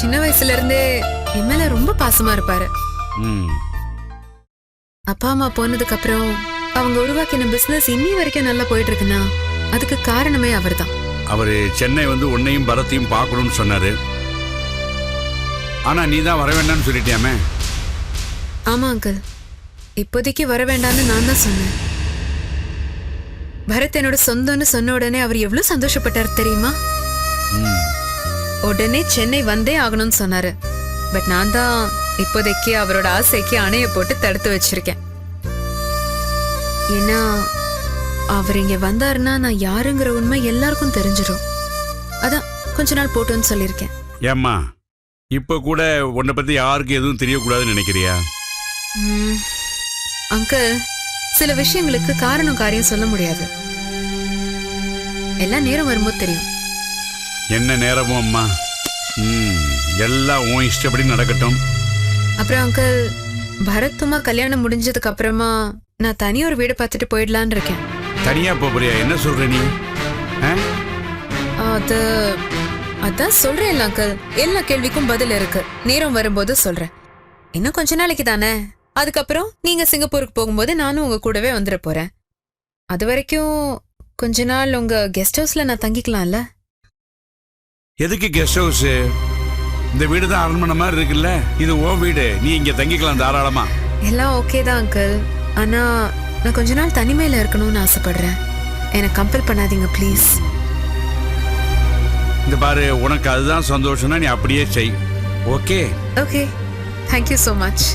சின்ன வயசுல இருந்தே என் மேல ரொம்ப பாசமா இருப்பாரு. அப்பா அம்மா போனதுக்கு அப்புறம் அவங்க உருவாக்கின பிசினஸ் இன்னி வரைக்கும் நல்லா போயிட்டு இருக்குன்னா அதுக்கு காரணமே அவர்தான். அவர் சென்னை வந்து உன்னையும் பரத்தையும் பார்க்கணும்னு சொன்னாரு. ஆனா நீ தான் வர வேண்டாம்னு சொல்லிட்டியாமே? ஆமா அங்கிள் இப்போதைக்கு வர வேண்டாம்னு நான் தான் சொன்னேன். பரத் என்னோட சொந்தம்னு சொன்ன உடனே அவர் எவ்வளவு சந்தோஷப்பட்டார் தெரியுமா? ம். உடனே சென்னை வந்தே ஆகணும்னு சொன்னாரு. பட் நான் தான் இப்போதைக்கு அவரோட ஆசைக்கு அணைய போட்டு தடுத்து வச்சிருக்கேன். ஏன்னா அவர் இங்க வந்தாருன்னா நான் யாருங்கிற உண்மை எல்லாருக்கும் தெரிஞ்சிடும். அதான் கொஞ்ச நாள் போட்டோன்னு சொல்லியிருக்கேன். ஏம்மா இப்போ கூட உன்னை பத்தி யாருக்கும் எதுவும் தெரியக்கூடாதுன்னு நினைக்கிறியா? அங்கிள் சில விஷயங்களுக்கு காரணம் காரியம் சொல்ல முடியாது. எல்லாம் நேரம் வரும்போது தெரியும். என்ன நேரமோ அம்மா? ம் எல்லாம் உன் இஷ்டப்படி நடக்கட்டும். அப்புறம் அங்கிள் பரத்துமா கல்யாணம் முடிஞ்சதுக்கு அப்புறமா நான் தனி ஒரு வீடு பார்த்துட்டு போயிடலான்னு இருக்கேன். தனியா போறியா என்ன சொல்ற நீ? ஆ? அது அதான் சொல்றேன் அங்கிள். எல்லா கேள்விக்கும் பதில் இருக்கு. நேரம் வரும்போது சொல்றேன். இன்னும் கொஞ்ச நாளைக்கு தானே? அதுக்கப்புறம் நீங்க சிங்கப்பூருக்கு போகும்போது நானும் உங்க கூடவே வந்துட போறேன். அது வரைக்கும் கொஞ்ச நாள் உங்க கெஸ்ட் ஹவுஸ்ல நான் தங்கிக்கலாம்ல? எதுக்கு கெஸ்ட் ஹவுஸ் இந்த வீடு தான் அரண்மனை மாதிரி இருக்குல்ல? இது ஓ வீடு. நீ இங்க தங்கிக்கலாம் தாராளமா. எல்லாம் ஓகே தான் அங்கிள் ஆனா நான் கொஞ்ச நாள் தனிமையில இருக்கணும்னு ஆசைப்படுறேன். என்னை கம்பல் பண்ணாதீங்க ப்ளீஸ் இந்த பாரு உனக்கு அதுதான் சந்தோஷம்னா நீ அப்படியே செய். Okay okay thank you so much